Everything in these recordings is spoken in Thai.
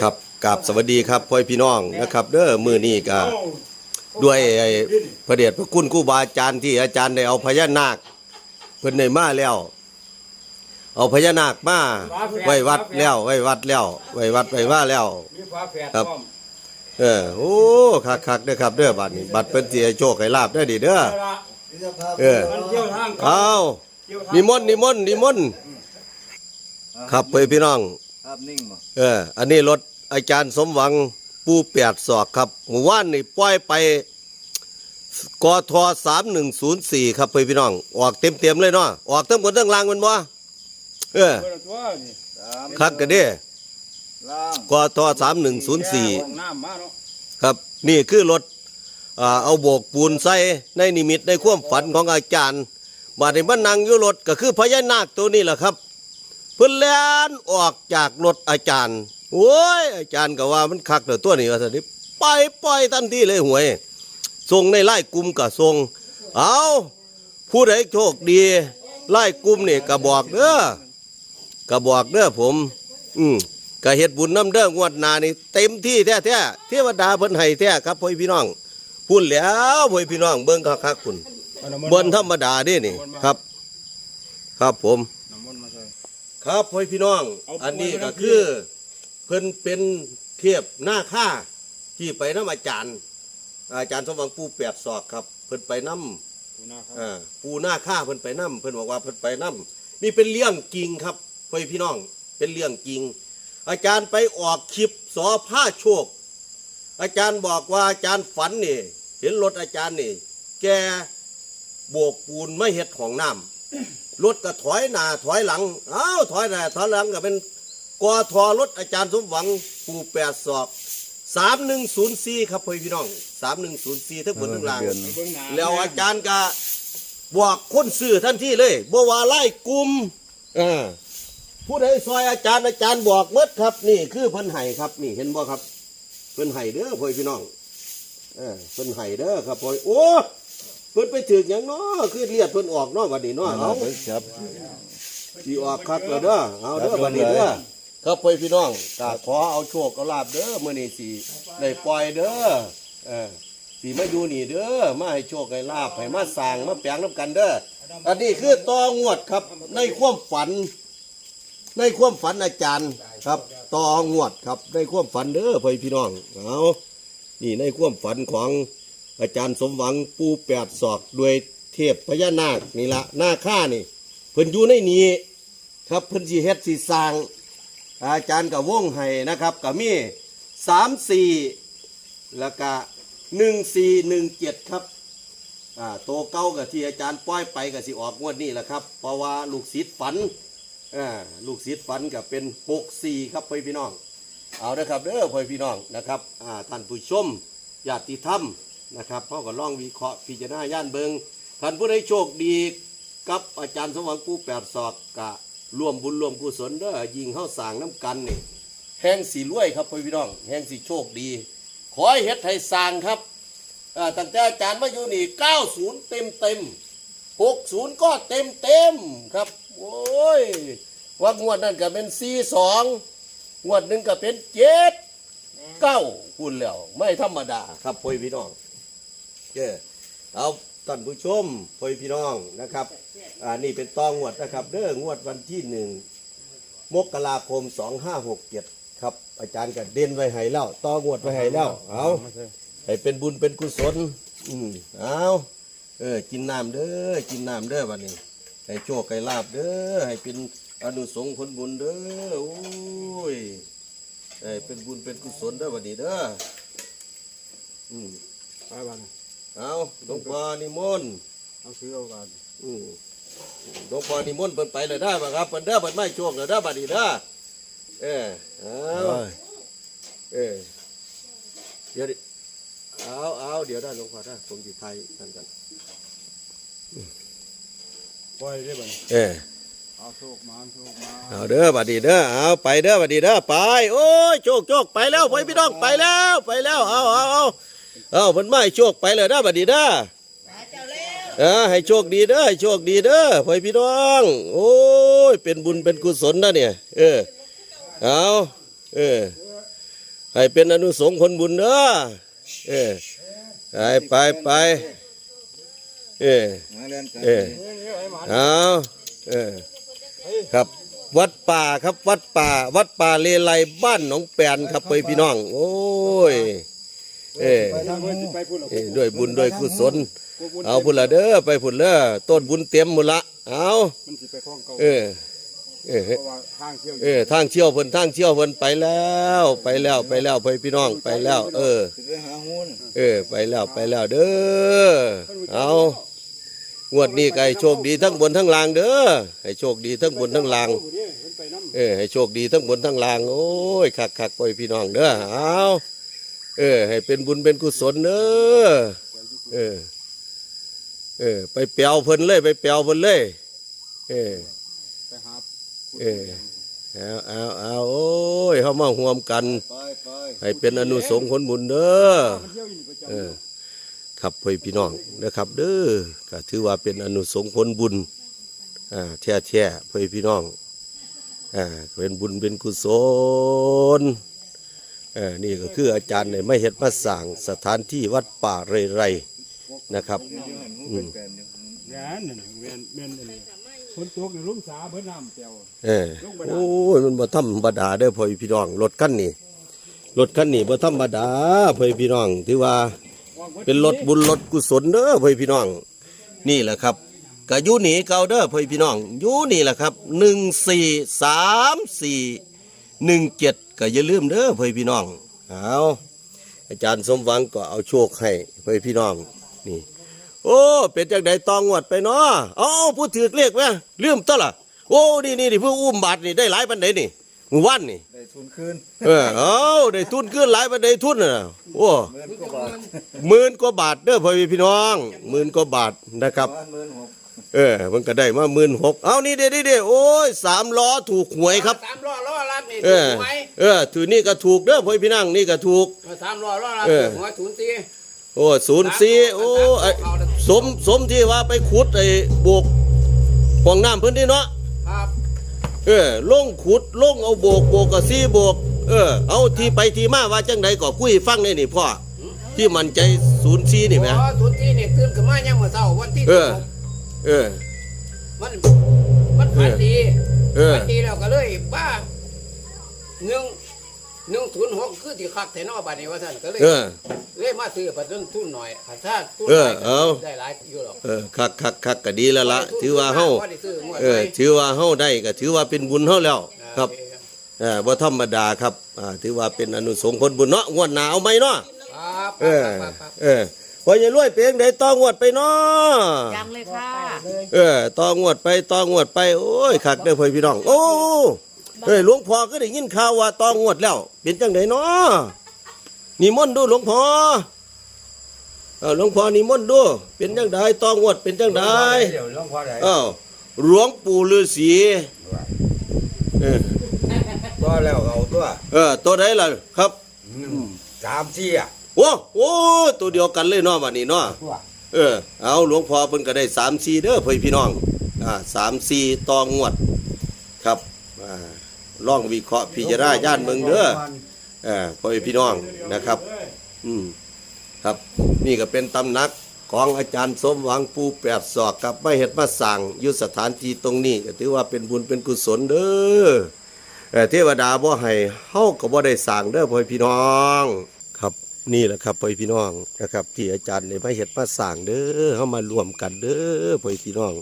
ครับกับสวัสดีครับพ่อพี่น้องนะครับ เด้อมือนี้ก็ด้วยไอ้พระเดชพระคุณครูบาอาจารย์ที่อาจารย์ได้เอาพญานาคเพิ่นได้มาแล้ว เอาพญานาคมาไว้วัดแล้วไว้วัดแล้วไว้วัดไว้ว่าแล้วมีฟ้าแฝดครับพร้อมเออโอ้คักคักๆเด้อครับเด้อบัดนี้บัดเพิ่นสิให้โชคให้ลาบเด้อดิเด้อเอาละเออมันเที่ยวทางเอาเที่ยวทางนิมนต์นิมนต์นิมนต์ครับเพื่อนพี่น้อง ครับนิ่งบ่เออ อันนี้รถอาจารย์สมหวังปูแปดศอกครับหมู่ว่านนี่ปล่อยไปกทสามหนึ่งศูนย์สี่ครับเพื่อนพี่น้อง ออกเต็มเต็มๆเลยเนาะออกทั้งบนทั้งล่างแมันบ่เออเปิดตัวนี่สามคักกันเด้ล่างกทสามหนึ่งศูนย์สี่ห้องน้ำมาเนาะครับนี่คือรถอ่าเอาโบกปูนใส่ในนิมิตในความฝันของอาจารย์บาดนี้มันนั่งอยู่รถก็คือพญานาคตัวนี้แหละครับเพิ่นแล่นออกจากรถอาจารย์โอ้ยอาจารย์ก็ว่ามันคักเด้อตัวนี้ว่าซั่นนี่ปล่อยปล่อยทันทีเลยหวยส่งในไล่กลุ่มก็ส่งเอาผู้ใดโชคดี ไล่กลุ่มนี่ก็บอกเด้อก็บอกเด้อผม อืมก็เฮ็ดบุญน้ำเด้องวดหนานี่เต็มที่แท้ๆเทวดาเพิ่นให้แท้ครับพ่อพี่น้องพูดแล้วพ่อพี่น้องเบิ่งคักๆคุณเอาน้ำมนต์บนธรรมดาเด้นี่ครับ ครับผม ครับพ่อพี่น้องเอาอันนี้ปูไว้ก็นะคือเพิ่นเป็นเทียบหน้าค่าที่ไปน้ำอาจารย์ อาจารย์สมหวังปูแปดศอกครับ เพิ่นไปน้ำปูนาครับอ่าปูหน้าค่าเพิ่นไปน้ำเพิ่นบอกว่าเพิ่นไปน้ำนี่เป็นเรื่องจริงครับพ่อพี่น้องเป็นเรื่องจริง อาจารย์ไปออกคลิปสอผ้าโชค อาจารย์บอกว่าอาจารย์ฝันนี่ เห็นรถอาจารย์นี่ แกโบกปูนไม่เฮ็ดของน้ำ รถก็ถอยหน้าถอยหลังอ้าวถอยหน้าถอยหลังก็เป็นกอทอรถอาจารย์สมหวังปูแปดศอกสามหนึ่งศูนย์สี่ครับพ่อพี่น้องสามหนึ่งศูนย์สี่ทั้งบนทั้งล่างเบิ่งหน้าแล้วอาจารย์ก็บอกคนซื้อทันทีเลยบ่ว่าไล่กลุ่มอ่าผู้ใดซอยอาจารย์อาจารย์บอกเมดครับ นี่คือเพิ่นไห้ครับ นี่เห็นบ่ครับ เพิ่นไห้เด้อพ่อพี่น้องเออเพิ่นไห้เด้อครับพ่อโอ้ เพิ่นไปถึกหยังเนาะคือเลียดเพิ่นออกเนาะบัดนี้เนาะเอาไปจับ สิออกคักแล้วเด้อเอาเด้อบัดนี้เด้อครับพ่อพี่น้องก็ขอเอาโชคเอาลาบเด้อมื้อนี้สิได้ปล่อยเด้อเออสีมาอยู่นี่เด้อมาให้โชคให้ลาบให้มาสร้างมาแปลงน้ำกันเด้ออันนี้คือตองวดครับ ในความฝัน ในความฝันอาจารย์ครับตองวดครับในความฝันเด้อพ่อพี่น้องเอานี่ในความฝันของ อาจารย์สมหวังปูแปดศอกด้วยเทพพญานาคนี่ละหน้าค่านี่เพิ่นอยู่ในนี้ครับเพิ่นสิเฮ็ดสิสร้าง อาจารย์กับวงให้นะครับกับมีสามสี่แล้วก็หนึ่งสี่หนึ่งเจ็ดครับอ่าโตวเก้ากับที่อาจารย์ป้อยไปกับสิออกงวดนี้แหละครับ เพราะว่าลูกศิษย์ฝันอ่าลูกศิษย์ฝันกับเป็นหกสี่ครับพ่อพี่น้อง เอาเด้อครับเด้อพ่อพี่น้องนะครับอ่าท่านผู้ชมญาติธรรม นะครับเขาก็ลองวิเคราะห์พิจารณาย่านเบิงท่านผู้ใดโชคดีกับอาจารย์สมหวังผู้แปดศอกกะรวมบุญรวมกุศลเด้อยิงเข้าสางน้ำกันนี่แห้งสีรวยครับพ่อพี่น้อง แห้งสีโชคดี ขอให้เฮ็ดให้สางครับอ่าตั้งแต่อาจารย์มาอยู่นี่ 90 เต็มเต็ม60 ก็เต็มเต็มครับ โอ้ยว่างวดนั้นก็เป็น 42 งวดหนึ่งก็เป็น 7 9พูดแล้ว ไม่ธรรมดาครับพ่อพี่น้อง เย้เอาท่านผู้ชมพ่อพี่น้องนะครับอ่านี่เป็นตองวดนะครับ เด้องวดวันที่หนึ่งมกราคม 2567 ครับ อาจารย์ก็เด่นไว้ให้แล้วตองวดไว้ให้แล้วเอาให้เป็นบุญเป็นกุศลอืมเอาเออกินน้ำเด้อกินน้ำเด้อบัดนี้ ให้โชคให้ลาบเด้อให้เป็นอนุสงฆ์ผลบุญเด้อโอ้ยให้เป็นบุญเป็นกุศลเด้อบัดนี้เด้ออืมไปบ้าน เอาหลวงพ่อนิมนต์เอาซื้อเอาบ้านอืมหลวงพ่อนิมนต์เพิ่นไปเลยได้ป่ะครับเพิ่นเด้อเพิ่นไม่โชคเลยเด้อบัดนี้เด้อเออเอาเออเดี๋ยวดิเอาเอาเดี๋ยวได้หลวงพ่อได้ผมอยู่ไทยกันกันปล่อยได้บ้านเออเอาโชคมาโชคมาเอาเด้อบัดนี้เด้อเอาไปเด้อบัดนี้เด้อไปโอ้ยโชคโชคไปแล้วไปพี่น้องไปแล้วไปแล้วเอาเอาเอา เอาเพิ่นไม่โชคไปเลยเด้อบัดนี้เด้อเออให้โชคดีเด้อให้โชคดีเด้อไปพี่น้อง โอ้ย เป็นบุญเป็นกุศลนะเนี่ย เออ เอาเออ ให้เป็นอนุสงฆ์คนบุญเด้อ เออ ไปไปไป เออมาเรียนกันเออ เอาเออ ครับ วัดป่าครับ วัดป่า วัดป่าเลไลบ้านหนองแปนครับไปพี่น้อง โอ้ย เออไปทางนู้นไปพูดหรอกเออด้วยบุญด้วยกุศล เอาพุ่นละเด้อไปพุ่นเด้อต้นบุญเต็มหมดละเอามันสิไปคล้องเก่าเออเออเพราะว่าทางเที่ยวเออทางเชี่ยวเพิ่นทางเชี่ยวเพิ่นไปแล้ว ไปแล้วไปแล้วไปพี่น้องไปแล้ว เออสิไปหาหุ้นเออ ไปแล้วไปแล้วเด้อเอางวดนี้ก็ให้โชคดีทั้งบนทั้งล่างเด้อให้โชคดีทั้งบนทั้งล่าง ผู้นี้เพิ่นไปน้ำ เออให้โชคดีทั้งบนทั้งล่างโอ้ยคักคักๆไปพี่น้องเด้อเอา เออ ให้เป็นบุญเป็นกุศลเด้อเออ เออ ไปเปียวเพิ่นเลย ไปเปียวเพิ่นเลย เออไปหาเออเอาเอาเอาโอ้ยเข้ามาห่วมกันไปไปให้เป็นอนุสงฆ์คนบุญเด้อมันเที่ยวอยู่นี่ประจำเออครับพ่อพี่น้องนะครับ เด้อก็ถือว่าเป็นอนุสงฆ์คนบุญอ่าแท้แท้ๆพ่อพี่น้องอ่าเป็นบุญเป็นกุศล เออนี่ก็คืออาจารย์เนี่ยไม่เห็ดมาสั่งสถานที่วัดป่าไรไรนะครับเดี๋ยวหันหุ้นเป็นแปลนอยู่แม่นนั่นน่ะแม่นแม่นอันนี้ฝนตกนี่ลุ่มสาเบิ่น้ำแก้วเออโอ้ยมันบ่ธรรมดาเด้อพ่อพี่น้องรถคันนี้รถคันนี้บ่ธรรมดาพ่อพี่น้องถือว่าเป็นรถบุญรถกุศลเด้อพ่อพี่น้อง นี่แหละครับก็อยู่นี่เก่าเด้อพ่อพี่น้องอยู่นี่แหละครับหนึ่งสี่สามสี่ หนึ่งเจ็ดก็อย่าลืมเด้อพ่อพี่น้องเอาอาจารย์สมหวังก็เอาโชคให้พ่อพี่น้องนี่ โอ้เป็นจังใดตองวดไปเนาะเอาผู้ถือเลขไหมลืมตัวล่ะโอ้นี่นี่นี่เพื่ออุ้มบาทนี่ได้หลายปันไดนี่มือวันนี่ได้ทุนคืนเออเอาได้ทุนขึ้นหลายปันไดทุนน่ะโอ้หมื่นกว่าบาทหมื่นกว่าบาทเด้อพ่อพี่น้องหมื่นกว่าบาทนะครับ ประมาณหมื่นหกเออมันก็ได้มาหมื่นหกเอานี่เด้เด้เด้โอ้ยสามล้อถูกหวยครับสามล้อล้อรับนี่เอถูอกหวยเออถือนี่ก็ถูกเด้อพ่อพี่นั่งนี่ก็ถูก สามล้อล้อรับเออ ถูกหวยศูนย์สี่โอ้ศูนย์สี่โอ้ไอ้สมสมที่ว่าไปขุดไอ้โบกห้องน้ำเพื้นที่เนาะ ครับเออลงขุดลงเอาโบกโบกกับซีโบก เออ เอาที่ไปที่มาว่าจังใดก็คุยฟังได้นี่พ่อที่มันใจศูนย์ซีนี่ไหม อ๋อศูนย์สี่นี่ตื่นขึ้นมายังเมื่อเช้าวันที่เออ สิบหก เออ มัน มันฝันดีเออ ฝันดีแล้วก็เลยบ้าหนึ่งหนึ่งศูนย์หกคือที่คักแถนอบัดนี้ว่าท่านก็เลยเออ เลยมาซื้อปัดต้นทุนหน่อยถ้าทุนเอหอน่อยเอา ก็ได้หลายอยู่หรอกเออคักคักคักก็ดีแล้วละถือว่าเฮาพอได้ซื้องวดเออใหม่ถือว่าเฮาได้ก็ถือว่าเป็นบุญเฮาแล้ว ครับโอเเออบ่ธรรมดาครับอ่าถือว่าเป็นอนุสงฆ์คนบุญเนาะงวดหน้าเอาไหมเนาะ ครับเออ ครับครับเออ พออย่ารวยเพียงใดต้องงวดไปเนาะยังเลยค่ะเออต้องงวดไปต้องงวดไปโอ้ยคักเด้อพ่อพี่น้อง โอ้เอ้ยหลวงพ่อก็ได้ยินข่าวว่าต้องงวดแล้ว เป็นจังไดเนาะนิมนต์ดูหลวงพ่อเออหลวงพ่อนิมนต์ดูเป็นจังไดต้องงวดเป็นจังไดเดี๋ยวหลวงพ่อได้อ้าวหลวงปู่ฤาษีเออก็แล้วเอาตัวเออตัวไหนล่ะครับสามสี่อะ โอ้โอ้ตัวเดียวกันเลยเนาะบัดนี้เนาะตัวเออเอาหลวงพ่อเพิ่นก็ได้สามสี่เด้อเพื่อนพี่น้องอ่าสามสี่ตองงวดครับอ่าลองวิเคราะห์พิจารณาญาณเมืองเด้อเออเพื่อนพี่น้องนะครับ อืมครับนี่ก็เป็นตำหนักของอาจารย์สมหวังปูแปดศอกกับไม่เห็ดมาสั่งอยู่สถานที่ตรงนี้ก็ถือว่าเป็นบุญเป็นกุศลเด้อเออเทวดาบ่ให้เฮาก็บ่ได้สั่งเด้อพ่อพี่น้องครับ นี่แหละครับพ่อพี่น้องนะครับที่อาจารย์ได้มาเห็ดมาสั่งเด้อเฮามารวมกันเด้อพ่อพี่น้อง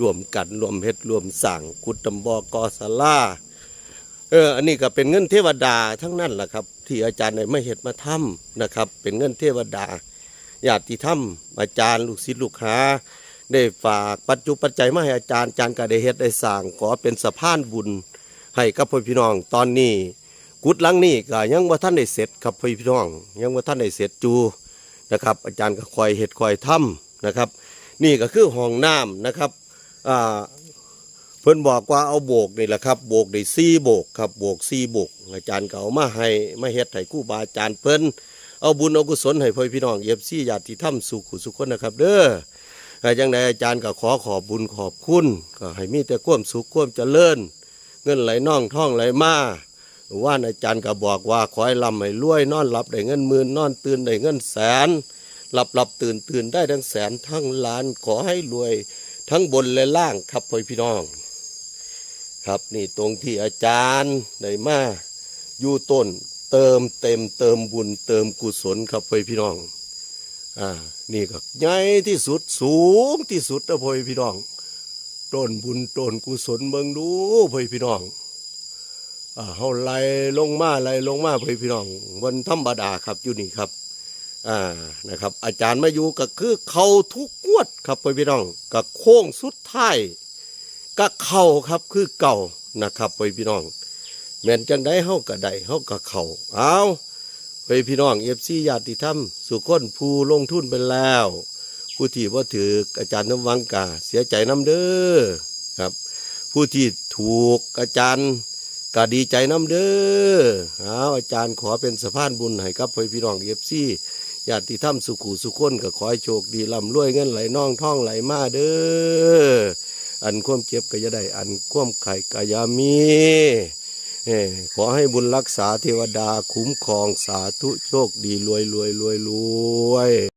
รวมกันรวมเฮ็ดรวมสั่งกุดตำบอกอศาลาเอออันนี้ก็เป็นเงินเทวดาทั้งนั้นแหละครับ ที่อาจารย์ได้ไม่เห็ดมาทำนะครับ เป็นเงินเทวดาญาติธรรมอาจารย์ลูกศิษย์ลูกหาได้ฝากปัจจุปัจจัยมาให้อาจารย์อาจารย์ก็ได้เฮ็ดได้สร้างขอเป็นสะพานบุญให้กับพ่อพี่น้องตอนนี้ กุดหลังนี้ก็ยังว่าท่านได้เสร็จครับพ่อพี่น้อง ยังว่าท่านได้เสร็จจูนะครับ อาจารย์ก็คอยเฮ็ดคอยทำนะครับ นี่ก็คือห้องน้ำนะครับอ่าเพิ่นบอกว่าเอาโบกนี่แหละครับโบกได้ซี่โบกครับโบกซี่โบก อาจารย์ก็เอามาให้มาเฮ็ดให้คู่บาอาจารย์เพิ่นเอาบุญเอากุศลให้พ่อพี่น้องเอฟซีญาติธรรมสุขุสุขคนนะครับ เด้อแต่จังใดอาจารย์ก็ขอขอบบุญขอบคุณ ก็ให้มีแต่ความสุขความเจริญ เงินไหลน่องท่องไหลมา ว่านอาจารย์ก็บอกว่าขอให้ลำให้รวยนอนหลับได้เงินหมื่นนอนตื่นได้เงินแสน หลับหลับตื่นตื่นได้ทั้งแสนทั้งล้านขอให้รวยทั้งบนและล่างครับพ่อพี่น้อง ครับนี่ตรงที่อาจารย์ได้มาอยู่ต้นเติมเต็มเติมบุญเติมกุศลครับพ่อพี่น้องอ่านี่ก็ใหญ่ที่สุดสูงที่สุดนะพ่อพี่น้องต้นบุญต้นกุศลเบิ่งดูพ่อพี่น้อง เฮาไล่ลงมาไล่ลงมาพ่อพี่น้องวันธรรมดาครับอยู่นี่ครับอ่านะครับ อาจารย์มาอยู่ก็คือเขาทุกงวดครับพ่อพี่น้องกับโค้งสุดท้ายก็เข่าครับคือเก่านะครับพ่อพี่น้องแม่นจังได้เฮาก็ได้เฮาก็เข่าเอาพ่อพี่น้องเอฟซีญาติธรรมสุคนผู้ลงทุนไปแล้ว ผู้ที่ว่าถืออาจารย์น้ำวังกาเสียใจน้ำเด้อครับ ผู้ที่ถูกอาจารย์ ก็ดีใจน้ำเด้อเอาอาจารย์ขอเป็นสะพานบุญให้กับพี่น้องเอฟซีญาติธรรมสุขุสุขคนก็ขอให้โชคดีร่ำรวยเงินไหลน่องท่องไหลมาเด้อ อันควมเจ็บก็จะได้ อันควมไข่กายามีเอ้ขอให้บุญรักษาเทวดาคุ้มครองสาธุโชคดีรวยรวยรวยรวย